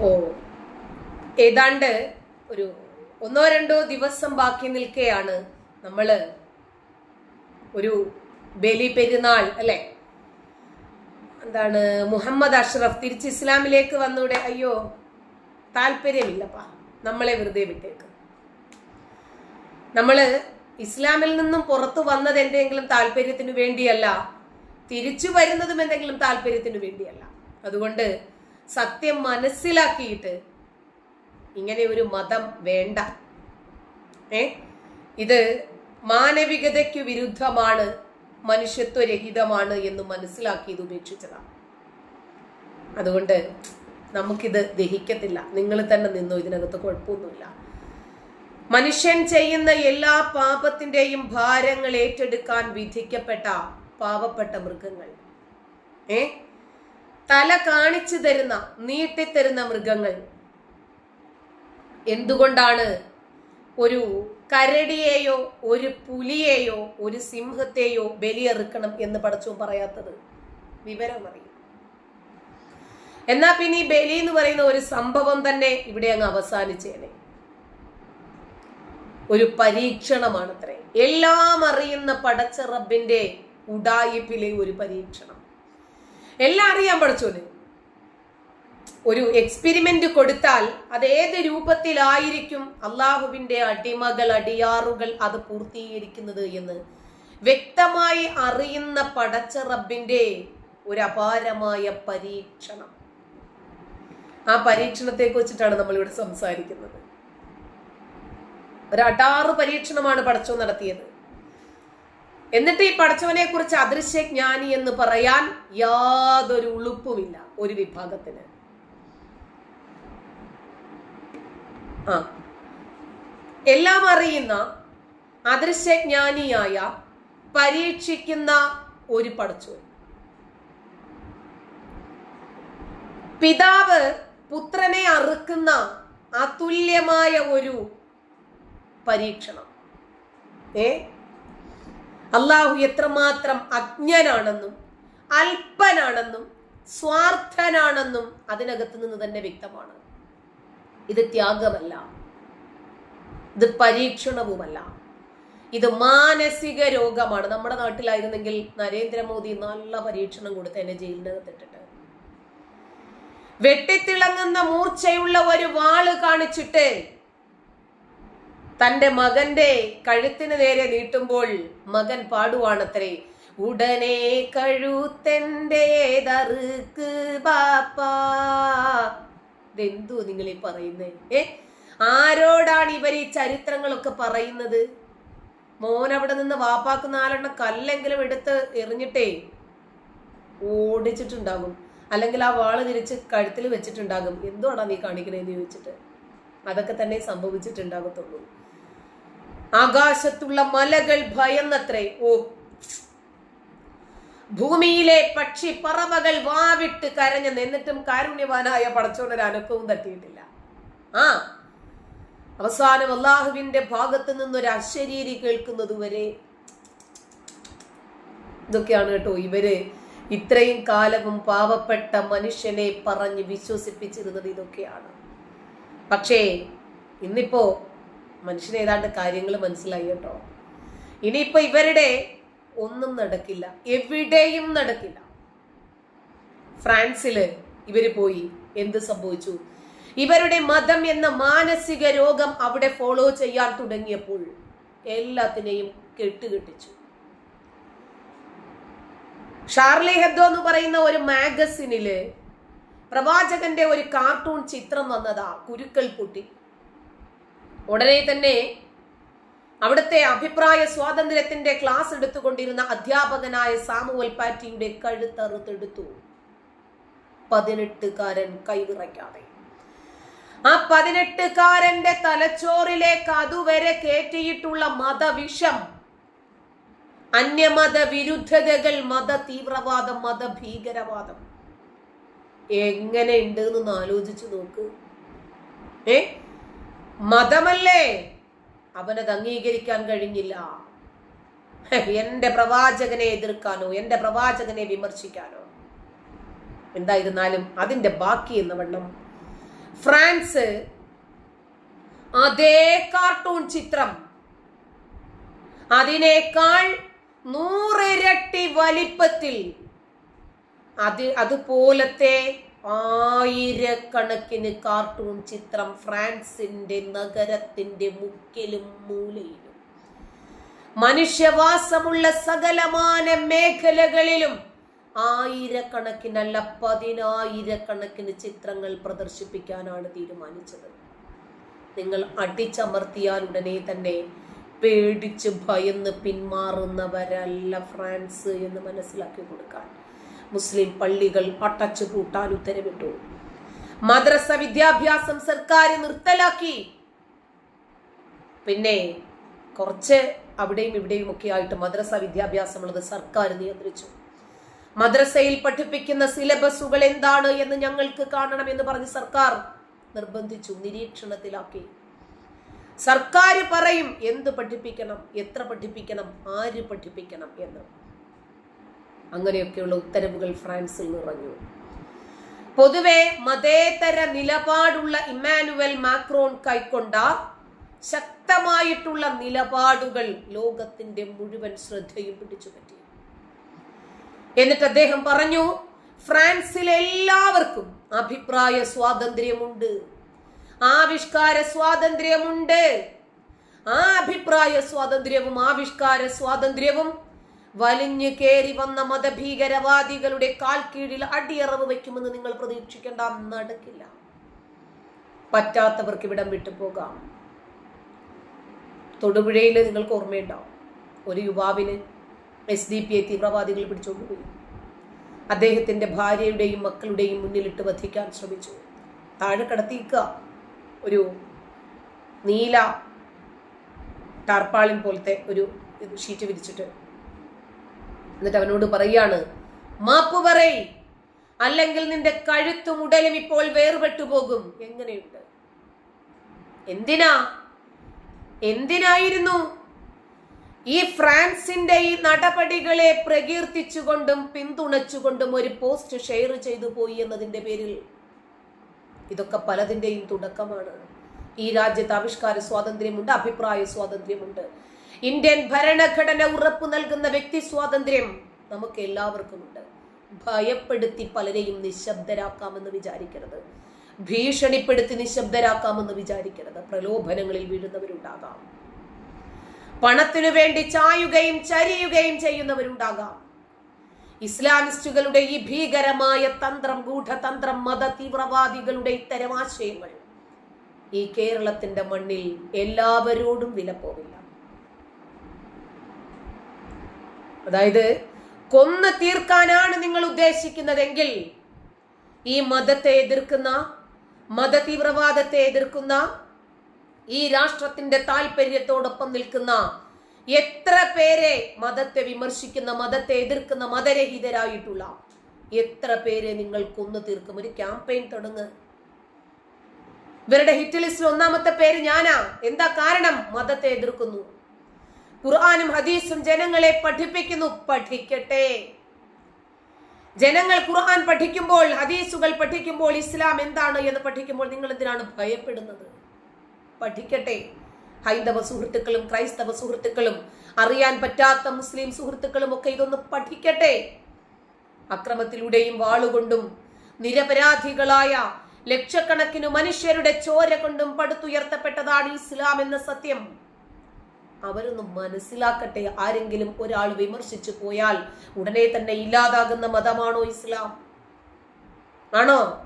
ഓ. ഏതാണ്ട് ഒരു ഒന്നോ രണ്ടോ ദിവസം ബാക്കി നിൽക്കെയാണ് നമ്മൾ ഒരു ബലി പെരുന്നാൾ അല്ലെ? എന്താണ് മുഹമ്മദ് അഷ്റഫ് തിരിച്ച് ഇസ്ലാമിലേക്ക് വന്നൂടെ? അയ്യോ താല്പര്യമില്ലപ്പാ. നമ്മളെ വെറുതെ വിട്ടേക്ക്. നമ്മൾ ഇസ്ലാമിൽ നിന്നും പുറത്തു വന്നത് എന്തെങ്കിലും താല്പര്യത്തിന് വേണ്ടിയല്ല തിരിച്ചു വരുന്നതും എന്തെങ്കിലും താല്പര്യത്തിന് വേണ്ടിയല്ല. അതുകൊണ്ട് സത്യം മനസ്സിലാക്കിയിട്ട് ഇങ്ങനെ ഒരു മതം വേണ്ട. ഏ? ഇത് മാനവികതയ്ക്ക് വിരുദ്ധമാണ് മനുഷ്യത്വരഹിതമാണ് എന്ന് മനസ്സിലാക്കി ഇത് ഉപേക്ഷിച്ചതാണ്. അതുകൊണ്ട് നമുക്കിത് ദഹിക്കത്തില്ല. നിങ്ങൾ തന്നെ നിന്നു ഇതിനകത്ത് കുഴപ്പമൊന്നുമില്ല. മനുഷ്യൻ ചെയ്യുന്ന എല്ലാ പാപത്തിന്റെയും ഭാരങ്ങൾ ഏറ്റെടുക്കാൻ വിധിക്കപ്പെട്ട പാവപ്പെട്ട മൃഗങ്ങൾ. ഏ? തല കാണിച്ചു തരുന്ന നീട്ടിത്തരുന്ന മൃഗങ്ങൾ. എന്തുകൊണ്ടാണ് ഒരു കരടിയെയോ ഒരു പുലിയെയോ ഒരു സിംഹത്തെയോ ബലിയെറുക്കണം എന്ന് പടച്ചോൻ പറയാത്തത്? വിവരം അറിയും. എന്നാ പിന്നെ ഈ ബലി എന്ന് പറയുന്ന ഒരു സംഭവം തന്നെ ഇവിടെ അങ്ങ് അവസാനിച്ചേനെ. ഒരു പരീക്ഷണമാണത്രേ. എല്ലാം അറിയുന്ന പടച്ച റബ്ബിന്റെ ഉടായിപ്പിലെ ഒരു പരീക്ഷണം. എല്ലാം അറിയാൻ പഠിച്ചോന്. ഒരു എക്സ്പെരിമെന്റ് കൊടുത്താൽ അത് ഏത് രൂപത്തിലായിരിക്കും അള്ളാഹുവിന്റെ അടിമകൾ അടിയാറുകൾ അത് പൂർത്തീകരിക്കുന്നത് എന്ന്. വ്യക്തമായി അറിയുന്ന പടച്ച റബ്ബിന്റെ ഒരു അപാരമായ പരീക്ഷണം. ആ പരീക്ഷണത്തെ കുറിച്ചിട്ടാണ് നമ്മൾ ഇവിടെ സംസാരിക്കുന്നത്. ഒരു അടാറ് പരീക്ഷണമാണ് പടച്ചോ നടത്തിയത്. എന്നിട്ട് ഈ പടച്ചവനെ കുറിച്ച് അദൃശ്യജ്ഞാനി എന്ന് പറയാൻ യാതൊരു ഉളുപ്പുമില്ല ഒരു വിഭാഗത്തിന്. ആ. എല്ലാം അറിയുന്ന അദൃശ്യജ്ഞാനിയായ പരീക്ഷിക്കുന്ന ഒരു പടച്ചോൻ പിതാവ് പുത്രനെ അറുക്കുന്ന അതുല്യമായ ഒരു പരീക്ഷണം. ഏ? അള്ളാഹു എത്രമാത്രം അജ്ഞനാണെന്നും അല്പനാണെന്നും സ്വാർത്ഥനാണെന്നും അതിനകത്ത് നിന്ന് തന്നെ വ്യക്തമാണ്. ഇത് ത്യാഗമല്ല. ഇത് പരീക്ഷണവുമല്ല. ഇത് മാനസിക രോഗമാണ്. നമ്മുടെ നാട്ടിലായിരുന്നെങ്കിൽ നരേന്ദ്രമോദി നല്ല പരീക്ഷണം കൊടുത്ത് എന്നെ ജയിലിനകത്തിട്ടിട്ട് വെട്ടിത്തിളങ്ങുന്ന മൂർച്ചയുള്ള ഒരു വാൾ കാണിച്ചിട്ട് തന്റെ മകന്റെ കഴുത്തിന് നേരെ നീട്ടുമ്പോൾ മകൻ പാടുവാണത്രേ. ഉടനെ കഴുത്തെന്റെ ഏതറുക്ക് ബാപ്പാ. നിങ്ങൾ ഈ പറയുന്നേ? ഏ? ആരോടാണ് ഇവർ ഈ ചരിത്രങ്ങളൊക്കെ പറയുന്നത്? മോൻ അവിടെ നിന്ന് വാപ്പാക്ക് നാലെണ്ണം കല്ലെങ്കിലും എടുത്ത് എറിഞ്ഞിട്ടേ ഓടിച്ചിട്ടുണ്ടാകും. അല്ലെങ്കിൽ ആ വാൾ തിരിച്ച് കഴുത്തിൽ വെച്ചിട്ടുണ്ടാകും. എന്തുവാടാ നീ കാണിക്കണേന്ന് ചോദിച്ചിട്ട്. അതൊക്കെ തന്നെ സംഭവിച്ചിട്ടുണ്ടാകത്തുള്ളൂ. ആകാശത്തുള്ള മലകൾ ഭയന്നത്രേ. ഓ. ഭൂമിയിലെ പക്ഷി പറവകൾ വാവിട്ട് കരഞ്ഞ് നിന്നിട്ടും കാരുണ്യവാനായ പടച്ചോനൊരു അനക്കവും തട്ടിയിട്ടില്ല. ആ. അവസാനം അള്ളാഹുവിന്റെ ഭാഗത്ത് നിന്നൊരു അശരീരി കേൾക്കുന്നത് വരെ. ഇതൊക്കെയാണ് കേട്ടോ ഇവർ ഇത്രയും കാലവും പാവപ്പെട്ട മനുഷ്യനെ പറഞ്ഞ് വിശ്വസിപ്പിച്ചിരുന്നത് ഇതൊക്കെയാണ്. പക്ഷേ ഇന്നിപ്പോ മനുഷ്യന് ഏതാണ്ട് കാര്യങ്ങൾ മനസ്സിലായി കേട്ടോ. ഇനിയിപ്പോ ഇവരുടെ ഒന്നും നടക്കില്ല. എവിടെയും നടക്കില്ല. ഫ്രാൻസിൽ ഇവർ പോയി എന്ത് സംഭവിച്ചു? ഇവരുടെ മതം എന്ന മാനസിക രോഗം അവിടെ ഫോളോ ചെയ്യാൻ തുടങ്ങിയപ്പോൾ എല്ലാത്തിനെയും കെട്ടുകെട്ടിച്ചു. ഷാർലി ഹെബ്ദോ എന്ന് പറയുന്ന ഒരു മാഗസിനിൽ പ്രവാചകന്റെ ഒരു കാർട്ടൂൺ ചിത്രം വന്നതാ കുരുക്കൾ പൊട്ടി. ഉടനെ തന്നെ അവിടുത്തെ അഭിപ്രായ സ്വാതന്ത്ര്യത്തിന്റെ ക്ലാസ് എടുത്തുകൊണ്ടിരുന്ന അധ്യാപകനായ സാമുവൽ പാറ്റിയുടെ കഴുത്തറുത്തെടുത്തു. പതിനെട്ടുകാരൻ കൈവിറയ്ക്കാതെ. ആ പതിനെട്ടുകാരന്റെ തലച്ചോറിലേക്ക് അതുവരെ കയറ്റിയിട്ടുള്ള മതവിഷം അന്യമത വിരുദ്ധതകൾ മത തീവ്രവാദം മത ഭീകരവാദം എങ്ങനെ ഉണ്ട് എന്നൊന്ന് ആലോചിച്ചു നോക്ക്. ഏ? മതമല്ലേ? അവനത് അംഗീകരിക്കാൻ കഴിഞ്ഞില്ല. എന്റെ പ്രവാചകനെ എതിർക്കാനോ എന്റെ പ്രവാചകനെ വിമർശിക്കാനോ. എന്തായിരുന്നാലും അതിന്റെ ബാക്കി എന്ന വണ്ണം. ഫ്രാൻസ് അതേ കാർട്ടൂൺ ചിത്രം. അതിനേക്കാൾ നൂറിരട്ടി വലിപ്പത്തിൽ. അത് അതുപോലത്തെ ആയിരക്കണക്കിന് കാർട്ടൂൺ ചിത്രം ഫ്രാൻസിന്റെ നഗരത്തിന്റെ മുക്കിലും മൂലയിലും. മനുഷ്യവാസമുള്ള സകലമാന മേഖലകളിലും ആയിരക്കണക്കിനല്ല പതിനായിരക്കണക്കിന് ചിത്രങ്ങൾ പ്രദർശിപ്പിക്കാനാണ് തീരുമാനിച്ചത്. നിങ്ങൾ അടിച്ചമർത്തിയാൽ ഉടനെ തന്നെ പേടിച്ച് ഭയന്ന് പിന്മാറുന്നവരല്ല ഫ്രാൻസ് എന്ന് മനസ്സിലാക്കി കൊടുക്കാൻ. മുസ്ലിം പള്ളികൾ അടച്ചു പൂട്ടാൻ ഉത്തരവിട്ടു. മദ്രസ വിദ്യാഭ്യാസം സർക്കാർ നിർത്തലാക്കി. പിന്നെ കുറച്ച് അവിടെയും ഇവിടെയും ഒക്കെ ആയിട്ട് മദ്രസ വിദ്യാഭ്യാസമുള്ളത് സർക്കാർ നിയന്ത്രിച്ചു. മദ്രസയിൽ പഠിപ്പിക്കുന്ന സിലബസുകൾ എന്താണ് എന്ന് ഞങ്ങൾക്ക് കാണണം എന്ന് പറഞ്ഞ് സർക്കാർ നിർബന്ധിച്ചു നിരീക്ഷണത്തിലാക്കി. സർക്കാർ പറയും എന്ത് പഠിപ്പിക്കണം എത്ര പഠിപ്പിക്കണം ആര് പഠിപ്പിക്കണം എന്ന്. അങ്ങനെയൊക്കെയുള്ള ഉത്തരവുകൾ ഫ്രാൻസിൽ നിറഞ്ഞു. പൊതുവെ മതേതര നിലപാടുള്ള ഇമ്മാനുവൽ മാക്രോൺ കൈക്കൊണ്ട ശക്തമായിട്ടുള്ള നിലപാടുകൾ ലോകത്തിന്റെ മുഴുവൻ ശ്രദ്ധയും പിടിച്ചുപറ്റി. എന്നിട്ട് അദ്ദേഹം പറഞ്ഞു ഫ്രാൻസിലെ എല്ലാവർക്കും അഭിപ്രായ സ്വാതന്ത്ര്യമുണ്ട്. ആവിഷ്കാര സ്വാതന്ത്ര്യമുണ്ട്. ആ അഭിപ്രായ സ്വാതന്ത്ര്യവും ആവിഷ്കാര സ്വാതന്ത്ര്യവും വലിഞ്ഞു കയറി വന്ന മതഭീകരവാദികളുടെ കാൽ കീഴിൽ അടിയറവ് വയ്ക്കുമെന്ന് നിങ്ങൾ പ്രതീക്ഷിക്കേണ്ട നടക്കില്ല. പറ്റാത്തവർക്ക് ഇവിടം വിട്ടു പോകാം. തൊടുപുഴയിൽ നിങ്ങൾക്ക് ഓർമ്മയുണ്ടാവും ഒരു യുവാവിന് എസ് ഡി പി ഐ തീവ്രവാദികൾ പിടിച്ചുകൊണ്ടുപോയി. അദ്ദേഹത്തിന്റെ ഭാര്യയുടെയും മക്കളുടെയും മുന്നിലിട്ട് വധിക്കാൻ ശ്രമിച്ചു. താഴെ കടത്തിയിക്കുക. ഒരു നീല ടാർപ്പാളിൻ പോലത്തെ ഒരു ഷീറ്റ് വിരിച്ചിട്ട് എന്നിട്ട് അവനോട് പറയാണ് മാപ്പ് പറയ്. അല്ലെങ്കിൽ നിന്റെ കഴുത്തും ഉടലും ഇപ്പോൾ വേർപെട്ടു പോകും. എങ്ങനെയുണ്ട്? എന്തിനാ? എന്തിനായിരുന്നു? ഈ ഫ്രാൻസിന്റെ ഈ നടപടികളെ പ്രകീർത്തിച്ചുകൊണ്ടും പിന്തുണച്ചുകൊണ്ടും ഒരു പോസ്റ്റ് ഷെയർ ചെയ്തു പോയി എന്നതിന്റെ പേരിൽ? ഇതൊക്കെ പലതിന്റെയും തുടക്കമാണ്. ഈ രാജ്യത്ത് ആവിഷ്കാര സ്വാതന്ത്ര്യമുണ്ട് അഭിപ്രായ സ്വാതന്ത്ര്യമുണ്ട്. ഇന്ത്യൻ ഭരണഘടന ഉറപ്പു നൽകുന്ന വ്യക്തി സ്വാതന്ത്ര്യം നമുക്ക് എല്ലാവർക്കുമുണ്ട്. ഭയപ്പെടുത്തി പലരെയും നിശബ്ദരാക്കാമെന്ന് വിചാരിക്കരുത്. ഭീഷണിപ്പെടുത്തി നിശബ്ദരാക്കാമെന്ന് വിചാരിക്കരുത്. പ്രലോഭനങ്ങളിൽ വീഴുന്നവരുണ്ടാകാം. പണത്തിനു വേണ്ടി ചായുകയും ചരിയുകയും ചെയ്യുന്നവരുണ്ടാകാം. ഇസ്ലാമിസ്റ്റുകളുടെ ഈ ഭീകരമായ തന്ത്രം ഗൂഢതന്ത്രം മത തീവ്രവാദികളുടെ ഇത്തരം ആശയങ്ങൾ ഈ കേരളത്തിന്റെ മണ്ണിൽ എല്ലാവരോടും വില പോവില്ല അതായത് കൊന്നു തീർക്കാനാണ് നിങ്ങൾ ഉദ്ദേശിക്കുന്നതെങ്കിൽ ഈ മതത്തെ എതിർക്കുന്ന മത തീവ്രവാദത്തെ എതിർക്കുന്ന ഈ രാഷ്ട്രത്തിന്റെ താല്പര്യത്തോടൊപ്പം നിൽക്കുന്ന എത്ര പേരെ മതത്തെ വിമർശിക്കുന്ന മതത്തെ എതിർക്കുന്ന മതരഹിതരായിട്ടുള്ള എത്ര പേരെ നിങ്ങൾ കൊന്നു തീർക്കും? ഒരു ക്യാമ്പയിൻ തുടങ്ങ്. ഇവരുടെ ഹിറ്റ് ലിസ്റ്റിൽ ഒന്നാമത്തെ പേര് ഞാനാ. എന്താ കാരണം? മതത്തെ എതിർക്കുന്നു. ഖുർആാനും ഹദീസും ജനങ്ങളെ പഠിപ്പിക്കുന്നു. പഠിക്കട്ടെ. ജനങ്ങൾ ഖുർആൻ പഠിക്കുമ്പോൾ ഹദീസുകൾ പഠിക്കുമ്പോൾ ഇസ്ലാം എന്താണ് എന്ന് പഠിക്കുമ്പോൾ നിങ്ങൾ എന്തിനാണ് ഭയപ്പെടുന്നത്? പഠിക്കട്ടെ. ഹൈന്ദവ സുഹൃത്തുക്കളും ക്രൈസ്തവ സുഹൃത്തുക്കളും അറിയാൻ പറ്റാത്ത മുസ്ലിം സുഹൃത്തുക്കളും ഒക്കെ ഇതൊന്ന് പഠിക്കട്ടെ. അക്രമത്തിലൂടെയും വാളുകൊണ്ടും നിരപരാധികളായ ലക്ഷക്കണക്കിന് മനുഷ്യരുടെ ചോര കൊണ്ടും പടുത്തുയർത്തപ്പെട്ടതാണ് ഇസ്ലാം എന്ന സത്യം. അവരൊന്ന് മനസ്സിലാക്കട്ടെ. ആരെങ്കിലും ഒരാൾ വിമർശിച്ചു പോയാൽ ഉടനെ തന്നെ ഇല്ലാതാകുന്ന മതമാണോ ഇസ്ലാം? ആണോ?